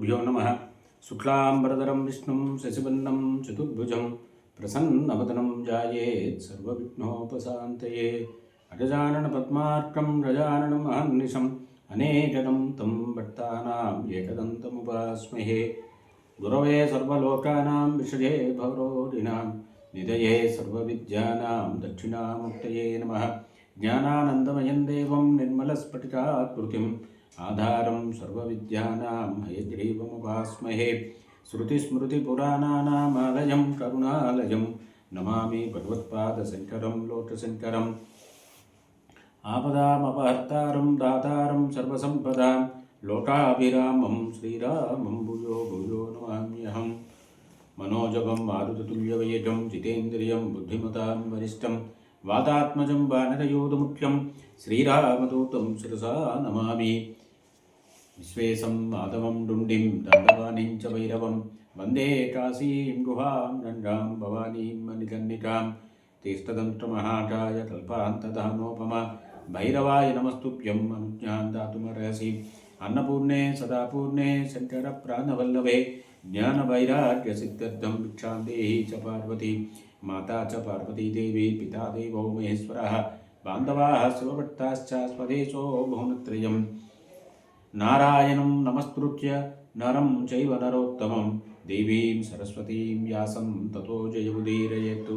శ్రీగురుభ్యో నమ. శుక్లాంబరధరం విష్ణుం శశివర్ణం చతుర్భుజం ప్రసన్నవదనం జాయేత్ సర్వవిఘ్నోపశాంతయే. అజానన పద్మార్కం రజాననం అహర్నిశం అనేకదం తం భక్తానాం ఏకదంతముపాస్మహే గురవే సర్వలోకానాం విషజే భవరోధినాం నిదయే సర్వవిద్యానాం దక్షిణాముక్తయే నమః. జ్ఞానానందమయం దేవం నిర్మలస్ఫటికాకృతిం ఆధారం సర్వవిద్యానాం హయగ్రీవముపాస్మహే శృతిస్మృతిపురాణానామాలయం కరుణాలయం. నమామి భగవత్పాదశంకరం లోకశంకరం ఆపదామపహర్తారం దాతారం సర్వసంపదాం. లోకాభిరామం శ్రీరామం భూయో భూయో నమామ్యహం. మనోజవం మారుతతుల్యవేగం జితేంద్రియం బుద్ధిమతాం వరిష్టం వాతాత్మజం వానరయోధముఖ్యం. శ్రీరామదూతం శిరసా నమామి. విశ్వేశం మాధవం డుండిం దండవాణిం చ భైరవం. వందే కాశీం గుహాం రండాం భవానీం మణికర్ణికాం. తీర్థదంత్రమహాకాయ కల్పాంతధానోపమ. భైరవాయ నమస్తుభ్యం అనుజ్ఞాన్ దాతుమర్హసి. అన్నపూర్ణే సదాపూర్ణే శంకర ప్రాణవల్లభే. జ్ఞానవైరాగ్యసిద్ధ్యర్థం భిక్షాం దేహి చ పార్వతి. మాతా చ పార్వతీదేవి పితా దేవో మహేశ్వరः బాంధవాः శివభక్తాశ్చ స్వదేశో భువనత్రయం నారాయణం నమస్కృత్య నరం చైవ నరోత్తమం దేవీం సరస్వతీం వ్యాసం తతో జయముదీరయతు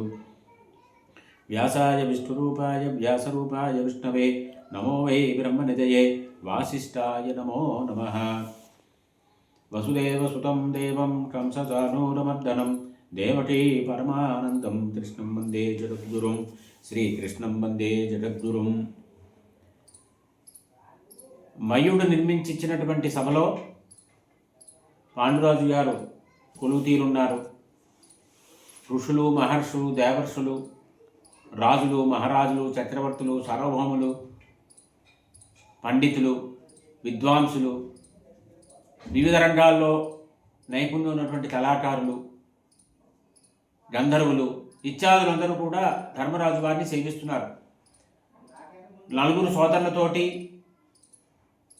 వ్యాసాయ విష్ణురూపాయ వ్యాసరూపాయ విష్ణవే నమో వై బ్రహ్మనిదయే వాసిష్ఠాయ నమో నమః వసుదేవసుతం దేవం కంసచానూరమర్దనం దేవటే పరమానందం. కృష్ణం వందే జగద్గురుం. శ్రీకృష్ణం వందే జగద్గురుం. మయుడు నిర్మించిచ్చినటువంటి సభలో పాండురాజు గారు కొలువుతీరున్నారు. ఋషులు మహర్షులు దేవర్షులు రాజులు మహారాజులు చక్రవర్తులు సార్వభౌములు పండితులు విద్వాంసులు వివిధ రంగాల్లో నైపుణ్యం ఉన్నటువంటి కళాకారులు గంధర్వులు ఇత్యాదులందరూ కూడా ధర్మరాజు వారిని సేవిస్తున్నారు. నలుగురు సోదరులతోటి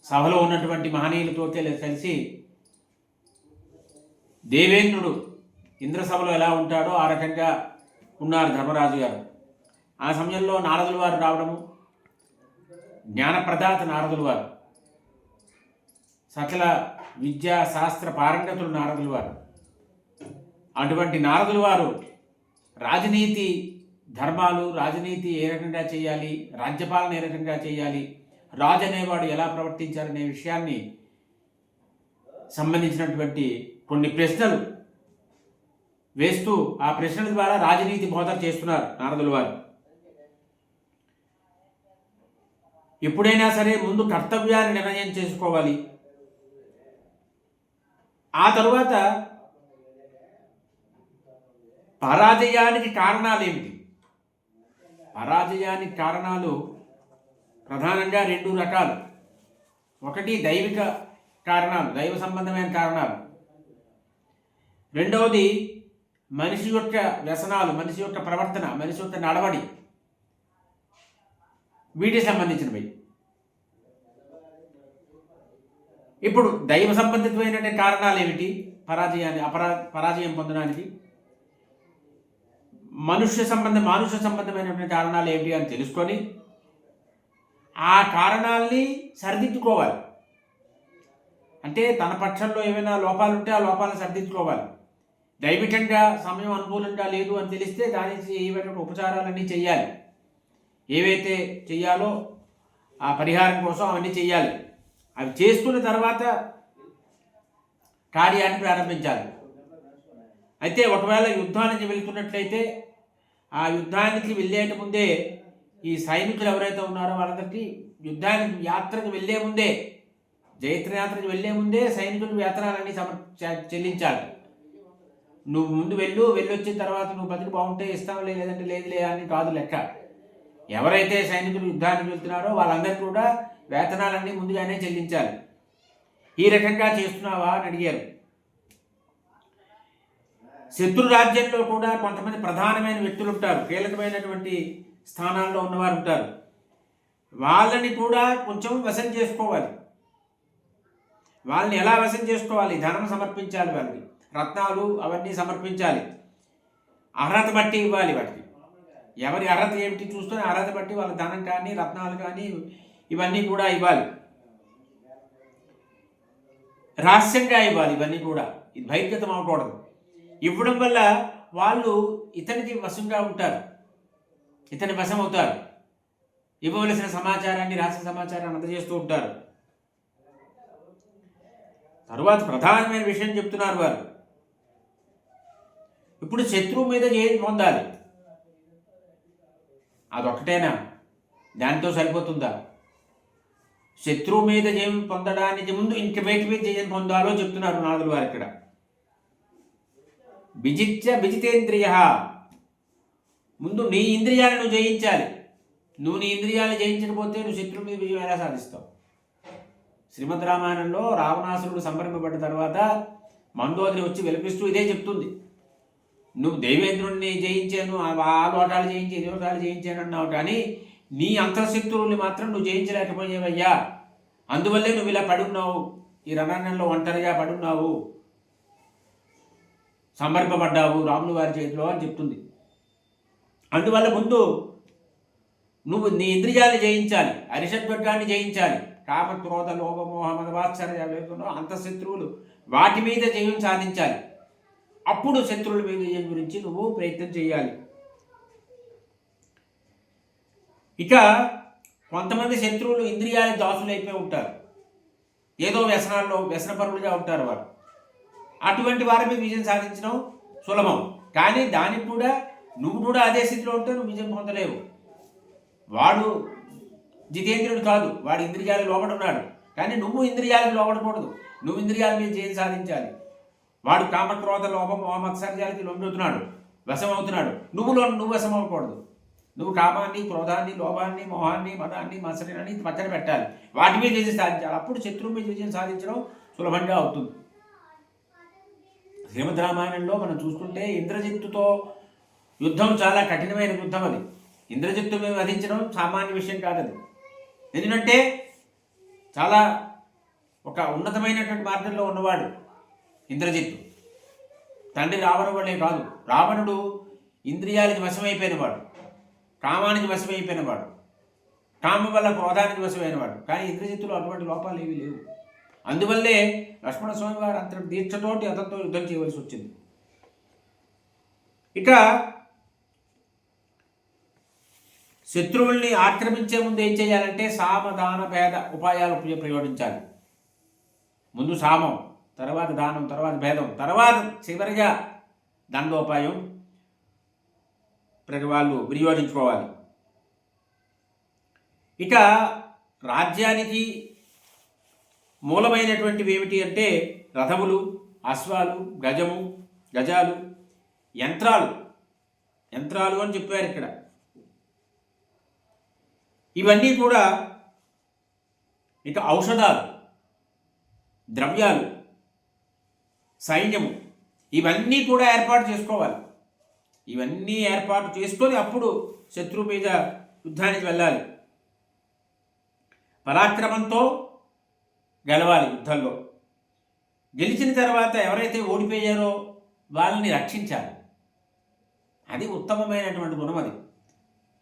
సభలో ఉన్నటువంటి మహనీయులతోటి కలిసి దేవేంద్రుడు ఇంద్రసభలో ఎలా ఉంటాడో ఆ రకంగా ఉన్నారు ధర్మరాజు గారు. ఆ సమయంలో నారదుల వారు రావడము జ్ఞానప్రదాత నారదుల వారు సకల విద్యా శాస్త్ర పారంగతులు నారదుల వారు. అటువంటి నారదుల వారు రాజనీతి ధర్మాలు రాజనీతి ఏ రకంగా చేయాలి రాజ్యపాలన ఏ రకంగా చేయాలి రాజు అనేవాడు ఎలా ప్రవర్తించారనే విషయాన్ని సంబంధించినటువంటి కొన్ని ప్రశ్నలు వేస్తూ ఆ ప్రశ్నల ద్వారా రాజనీతి బోధన చేస్తున్నారు నారదుల వారు. ఎప్పుడైనా సరే ముందు కర్తవ్యాన్ని నిర్ణయం చేసుకోవాలి. ఆ తరువాత పరాజయానికి కారణాలు ఏమిటి పరాజయానికి కారణాలు ప్రధానంగా రెండు రకాలు. ఒకటి దైవిక కారణాలు దైవ సంబంధమైన కారణాలు. రెండవది మనిషి యొక్క వ్యసనాలు మనిషి యొక్క ప్రవర్తన మనిషి యొక్క నడవడి. వీటికి సంబంధించినవి. ఇప్పుడు దైవ సంబంధితమైనటువంటి కారణాలు ఏమిటి పరాజయాన్ని అపరా పరాజయం పొందడానికి మనుష్య సంబంధ మానుష్య సంబంధమైనటువంటి కారణాలు ఏమిటి అని తెలుసుకొని ఆ కారణాల్ని సరిదిద్దుకోవాలి. అంటే తన పక్షంలో ఏమైనా లోపాలు ఉంటే ఆ లోపాలను సరిదిద్దుకోవాలి. దైవికంగా సమయం అనుకూలంగా లేదు అని తెలిస్తే దానికి ఏవైనా ఉపచారాలన్నీ చేయాలి ఏవైతే చేయాలో ఆ పరిహారం కోసం అవన్నీ చేయాలి అవి చేసుకున్న తర్వాత కార్యాన్ని ప్రారంభించాలి. అయితే ఒకవేళ యుద్ధానికి వెళ్తున్నట్లయితే ఆ యుద్ధానికి వెళ్ళేట ముందే ఈ సైనికులు ఎవరైతే ఉన్నారో వాళ్ళందరికీ యుద్ధానికి యాత్రకు వెళ్ళే ముందే జైత్రయాత్రకు వెళ్ళే ముందే సైనికులు వేతనాలన్నీ సమర్ చెల్లించాలి. నువ్వు ముందు వెళ్ళు వెళ్ళొచ్చిన తర్వాత నువ్వు బతికి బాగుంటే ఇస్తాంలే లేదంటే లేదులే అని కాదు లెక్క. ఎవరైతే సైనికులు యుద్ధానికి వెళ్తున్నారో వాళ్ళందరికీ కూడా వేతనాలన్నీ ముందుగానే చెల్లించాలి. ఈ రకంగా చేస్తున్నావా అని అడిగారు. శత్రు రాజ్యంలో కూడా కొంతమంది ప్రధానమైన వ్యక్తులు ఉంటారు. కీలకమైనటువంటి స్థానాల్లో ఉన్నవారు ఉంటారు. వాళ్ళని కూడా కొంచెం వశం చేసుకోవాలి. వాళ్ళని ఎలా వశం చేసుకోవాలి? ధనం సమర్పించాలి వాళ్ళకి. రత్నాలు అవన్నీ సమర్పించాలి. అర్హత బట్టి ఇవ్వాలి వాటికి. ఎవరి అర్హత ఏమిటి చూస్తూనే అర్హత బట్టి వాళ్ళ ధనం కానీ రత్నాలు కానీ ఇవన్నీ కూడా ఇవ్వాలి. రహస్యంగా ఇవ్వాలి ఇవన్నీ కూడా. ఇది బహిర్గతం అవ్వకూడదు. ఇవ్వడం వల్ల వాళ్ళు ఇతనికి వశంగా ఉంటారు. ఇతని వశం అవుతారు ఇవ్వవలసిన సమాచారాన్ని రహస్య సమాచారాన్ని అందజేస్తూ ఉంటారు. తరువాత ప్రధానమైన విషయం చెప్తున్నారు వారు. ఇప్పుడు శత్రువు మీద ఏది పొందాలి? అదొక్కటేనా? దానితో సరిపోతుందా? శత్రువు మీద జయం పొందడానికి ముందు ఇంక బయట మీద జయం పొందాలో చెప్తున్నారు నాదులు వారు ఇక్కడ. విజిత్య విజితేంద్రియ. ముందు నీ ఇంద్రియాలను జయించాలి. నువ్వు నీ ఇంద్రియాలను జయించకపోతే నువ్వు శత్రువు మీద విజయం ఎలా సాధిస్తావు. శ్రీమద్ రామాయణంలో రావణాసురుడు సంబరింపబడ్డ తర్వాత మందోదరి వచ్చి విలపిస్తూ ఇదే చెప్తుంది. నువ్వు దేవేంద్రుడిని జయించాను ఆ లోటాలు జయించి ఈ లోటాలు జయించాను అన్నావు కానీ నీ అంతఃశత్రువుల్ని మాత్రం నువ్వు జయించలేకపోయావయ్యా. అందువల్లే నువ్వు ఇలా పడున్నావు. ఈ రణారణ్యంలో ఒంటరిగా పడున్నావు. సమర్పబడ్డావు రాములు వారి చేతిలో అని చెప్తుంది. అందువల్ల ముందు నువ్వు నీ ఇంద్రియాలు జయించాలి అరిషద్వర్గాన్ని జయించాలి. కామ క్రోధ లోపమోహ మోహ లేకుండా అంత శత్రువులు వాటి మీద జయం సాధించాలి. అప్పుడు శత్రువుల మీద విజయం గురించి నువ్వు ప్రయత్నం చేయాలి. ఇక కొంతమంది శత్రువులు ఇంద్రియాల దాసులైపోయి ఉంటారు. ఏదో వ్యసనాల్లో వ్యసనపరులుగా ఉంటారు వారు అటువంటి వారి మీద విజయం సాధించడం సులభం. కానీ దానికి కూడా నువ్వు కూడా అదే స్థితిలో ఉంటే నువ్వు విజయం పొందలేవు. వాడు జితేంద్రుడు కాదు వాడు ఇంద్రియాలు లోబడి ఉన్నాడు కానీ నువ్వు ఇంద్రియాలకు లోపడకూడదు నువ్వు ఇంద్రియాల మీద జయం సాధించాలి. వాడు కామక్రోధ లోపం మత్సర్యాలకి లొంగుతున్నాడు వశం అవుతున్నాడు నువ్వు నువ్వు వశం అవ్వకూడదు నువ్వు కామాన్ని క్రోధాన్ని లోభాన్ని మోహాన్ని మదాన్ని మత్సరాన్ని పక్కన పెట్టాలి. వాటి మీద విజయం సాధించాలి. అప్పుడు శత్రువు మీద విజయం సాధించడం సులభంగా అవుతుంది. శ్రీమద్ రామాయణంలో మనం చూసుకుంటే ఇంద్రజిత్తుతో యుద్ధం చాలా కఠినమైన యుద్ధం అది. ఇంద్రజిత్తు వధించడం సామాన్య విషయం కాదు ఎందుకంటే చాలా ఒక ఉన్నతమైనటువంటి మార్గంలో ఉన్నవాడు ఇంద్రజిత్తు. తండ్రి రావణ వల్లే కాదు. రావణుడు ఇంద్రియాలకి వశమైపోయినవాడు. కామానికి వశమైపోయినవాడు. కామం వల్ల క్రోధానికి వశమైనవాడు. కానీ ఇంద్రజిత్తులో అటువంటి లోపాలు ఏమీ లేవు. అందువల్లే లక్ష్మణ స్వామి వారు అంత దీక్షతోటి అతనితో యుద్ధం చేయవలసి వచ్చింది. ఇక శత్రువుల్ని ఆక్రమించే ముందు ఏం చేయాలంటే సామదాన భేద ఉపాయాలు ప్రయోగించాలి. ముందు సామం తర్వాత దానం తర్వాత భేదం తర్వాత చివరిగా దండోపాయం ప్రతి వాళ్ళు వినియోగించుకోవాలి. ఇక రాజ్యానికి మూలమైనటువంటివి ఏమిటి అంటే రథములు అశ్వాలు గజము గజాలు యంత్రాలు. యంత్రాలు అని చెప్పారు ఇక్కడ. ఇవన్నీ కూడా ఇక ఔషధాలు ద్రవ్యాలు సైన్యము. ఇవన్నీ కూడా ఏర్పాటు చేసుకోవాలి. ఇవన్నీ ఏర్పాటు చేసుకొని అప్పుడు శత్రువు మీద యుద్ధానికి వెళ్ళాలి. పరాక్రమంతో గెలవాలి యుద్ధంలో. గెలిచిన తర్వాత ఎవరైతే ఓడిపోయారో వాళ్ళని రక్షించాలి. అది ఉత్తమమైనటువంటి గుణం అది.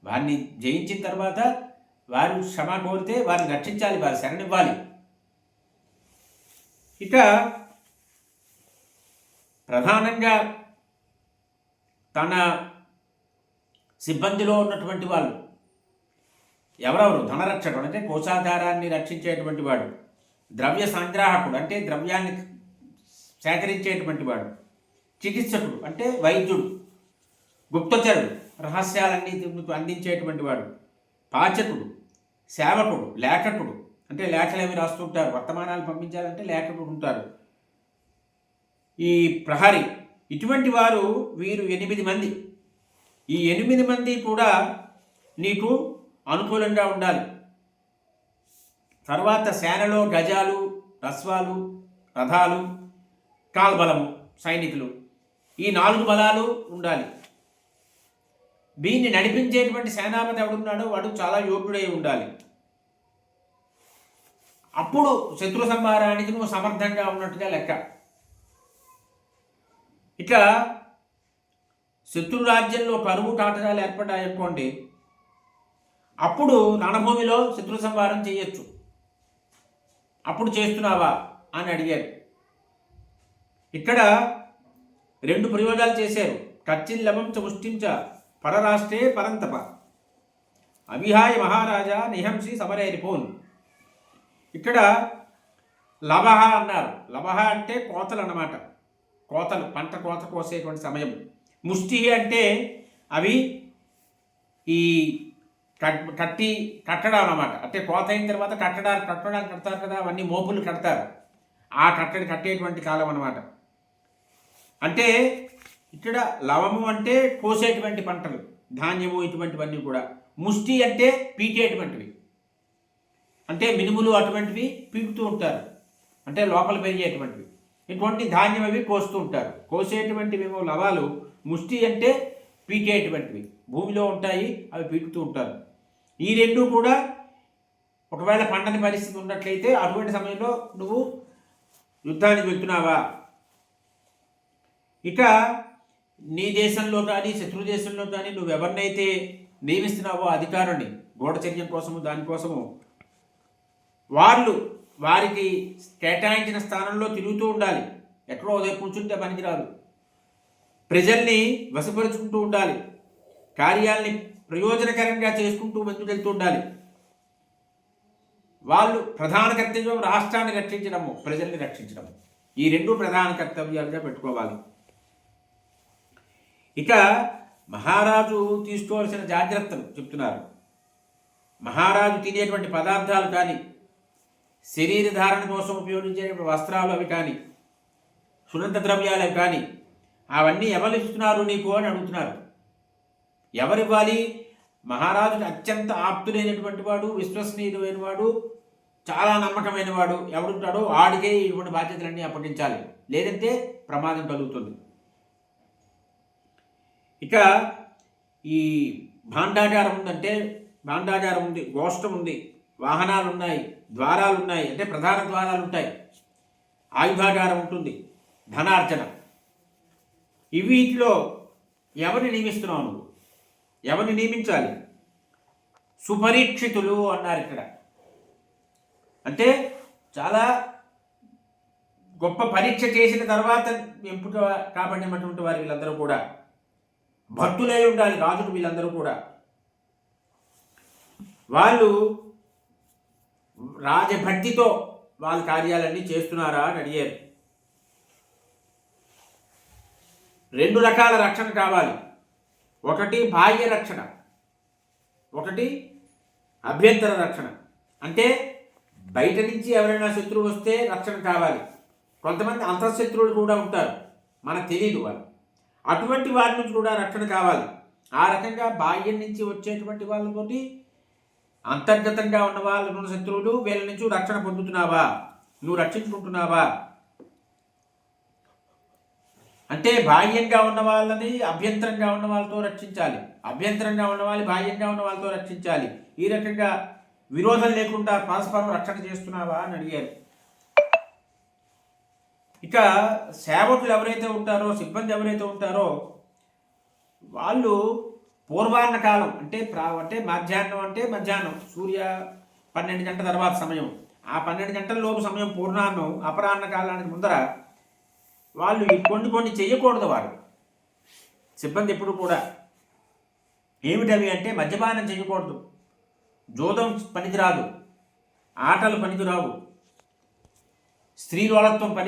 వారిని జయించిన తర్వాత వారు క్షమ కోరితే వారిని రక్షించాలి వారి శరణివ్వాలి. ఇక ప్రధానంగా తన సిబ్బందిలో ఉన్నటువంటి వాళ్ళు ఎవరెవరు? ధనరక్షకుడు అంటే కోశాధారాన్ని రక్షించేటువంటి వాడు. ద్రవ్య సంగ్రాహకుడు అంటే ద్రవ్యాన్ని సేకరించేటువంటి వాడు చికిత్సకుడు అంటే వైద్యుడు గుప్తచరుడు రహస్యాలన్నీ అందించేటువంటి వాడు పాచకుడు సేవకుడు లేఖకుడు అంటే లేఖలు ఏమి రాస్తుంటారు వర్తమానాలు పంపించాలంటే లేఖకుడు ఉంటారు. ఈ ప్రహరి ఇటువంటి వారు వీరు ఎనిమిది మంది. ఈ ఎనిమిది మంది కూడా నీకు అనుకూలంగా ఉండాలి. తర్వాత సేనలో గజాలు రస్వాలు రథాలు కాల్బలము సైనికులు. ఈ నాలుగు బలాలు ఉండాలి. దీన్ని నడిపించేటువంటి సేనాపతి ఎవడున్నాడో వాడు చాలా యోగ్యుడై ఉండాలి. అప్పుడు శత్రు సంహారానికి నువ్వు సమర్థంగా ఉన్నట్టుగా లెక్క. ఇట్లా శత్రు రాజ్యంలో కరువు కాటకాలు ఏర్పడ్డాయనుకోండి అప్పుడు రణభూమిలో శత్రు సంహారం చేయొచ్చు. అప్పుడు చేస్తున్నావా అని అడిగారు. ఇక్కడ రెండు ప్రయోగాలు చేశారు. కచ్చిల్లవం చ ముష్టించ పరరాష్ట్రే పరంతప. అవిహాయ మహారాజా నిహంసి సమరేరిపోన్ ఇక్కడ లవహ అన్నారు. లవహ అంటే కోతలు అన్నమాట. కోతలు పంట కోత కోసేటువంటి సమయం. ముష్టి అంటే అవి ఈ కట్టి కట్టడం అన్నమాట అంటే కోత అయిన తర్వాత కట్టడాలు కట్టడాలు కడతారు కదా అవన్నీ మోపులు కడతారు. ఆ కట్టడి కట్టేటువంటి కాలం అనమాట అంటే ఇక్కడ లవము అంటే కోసేటువంటి పంటలు ధాన్యము ఇటువంటివన్నీ కూడా. ముష్టి అంటే పీకేటువంటివి. అంటే మినుములు అటువంటివి పీకుతూ ఉంటారు. అంటే లోపల పెరిగేటువంటివి. ఇటువంటి ధాన్యం అవి కోస్తూ ఉంటారు. కోసేటువంటివేమో లవాలు ముష్టి అంటే పీకేటువంటివి. భూమిలో ఉంటాయి అవి పీకుతూ ఉంటారు. ఈ రెండు కూడా ఒకవేళ పండని పరిస్థితి ఉన్నట్లయితే అటువంటి సమయంలో నువ్వు యుద్ధానికి వెళ్తున్నావా? ఇక నీ దేశంలో కానీ శత్రు దేశంలో కానీ నువ్వు ఎవరినైతే నియమిస్తున్నావో అధికారుని గూఢచర్యం కోసము దానికోసము వాళ్ళు వారికి కేటాయించిన స్థానంలో తిరుగుతూ ఉండాలి. ఎక్కడో ఉదయం కూర్చుంటే పనికిరాదు. ప్రజల్ని వశపరుచుకుంటూ ఉండాలి. కార్యాల్ని ప్రయోజనకరంగా చేసుకుంటూ ముందుకెళ్తూ ఉండాలి. వాళ్ళు ప్రధాన కర్తవ్యం రాష్ట్రాన్ని రక్షించడము ప్రజల్ని రక్షించడము. ఈ రెండు ప్రధాన కర్తవ్యాలుగా పెట్టుకోవాలి. ఇక మహారాజు తీసుకోవాల్సిన జాగ్రత్తలు చెప్తున్నారు. మహారాజు తినేటువంటి పదార్థాలు కానీ శరీర ధారణ కోసం ఉపయోగించేటువంటి వస్త్రాలు అవి కానీ సుగంధ ద్రవ్యాలు అవి కానీ అవన్నీ ఎవరు ఇస్తున్నారు నీకు అని అడుగుతున్నారు. ఎవరివ్వాలి? మహారాజుని అత్యంత ఆప్తులైనటువంటి వాడు విశ్వసనీయుడైన వాడు చాలా నమ్మకమైన వాడు ఎవడుంటాడో వాడికే ఇటువంటి బాధ్యతలన్నీ అప్పగించాలి. లేదంటే ప్రమాదం కలుగుతుంది. ఇక ఈ భాండాగారం ఉందంటే భాండాగారం ఉంది గోష్టం ఉంది వాహనాలు ఉన్నాయి ద్వారాలు ఉన్నాయి అంటే ప్రధాన ద్వారాలు ఉంటాయి ఆయుధాగారం ఉంటుంది ధనార్జన. ఇవి వీటిలో ఎవరిని నియమిస్తున్నావు నువ్వు? ఎవరిని నియమించాలి? సుపరీక్షితులు అన్నారు ఇక్కడ. అంటే చాలా గొప్ప పరీక్ష చేసిన తర్వాత ఎంపిక కాబడినటువంటి వారు వీళ్ళందరూ కూడా భక్తులై ఉండాలి రాజుడు వీళ్ళందరూ కూడా. వాళ్ళు రాజభక్తితో వాళ్ళ కార్యాలన్నీ చేస్తున్నారా అని అడిగారు. రెండు రకాల రక్షణ కావాలి. ఒకటి బాహ్య రక్షణ ఒకటి అభ్యంతర రక్షణ. అంటే బయట నుంచి ఎవరైనా శత్రువు వస్తే రక్షణ కావాలి. కొంతమంది అంతఃశత్రువులు కూడా ఉంటారు. మనకు తెలియదు వాళ్ళు. అటువంటి వారి నుంచి కూడా రక్షణ కావాలి. ఆ రకంగా బాహ్యం నుంచి వచ్చేటువంటి వాళ్ళతోటి అంతర్గతంగా ఉన్న వాళ్ళు ఉన్న శత్రువులు వీళ్ళ నుంచి రక్షణ పొందుతున్నావా? నువ్వు రక్షించుకుంటున్నావా? అంటే బాహ్యంగా ఉన్న వాళ్ళని అభ్యంతరంగా ఉన్న వాళ్ళతో రక్షించాలి. అభ్యంతరంగా ఉన్న వాళ్ళని బాహ్యంగా ఉన్న వాళ్ళతో రక్షించాలి. ఈ రకంగా విరోధం లేకుండా పరస్పరం రక్షణ చేస్తున్నావా అని అడిగారు. ఇక సేవకులు ఎవరైతే ఉంటారో సిబ్బంది ఎవరైతే ఉంటారో వాళ్ళు పూర్వాహ్న కాలం అంటే ప్రా అంటే మధ్యాహ్నం అంటే మధ్యాహ్నం సూర్య పన్నెండు గంటల తర్వాత సమయం. ఆ పన్నెండు గంటల లోపు సమయం పూర్ణాన్నం అపరాహ్న కాలానికి ముందర వాళ్ళు ఈ కొన్ని కొన్ని చేయకూడదు వారు. సిబ్బంది ఎప్పుడు కూడా ఏమిటవి అంటే మద్యపానం చేయకూడదు జోదం పనికిరాదు. ఆటలు పనికిరావు. స్త్రీలోలత్వం పని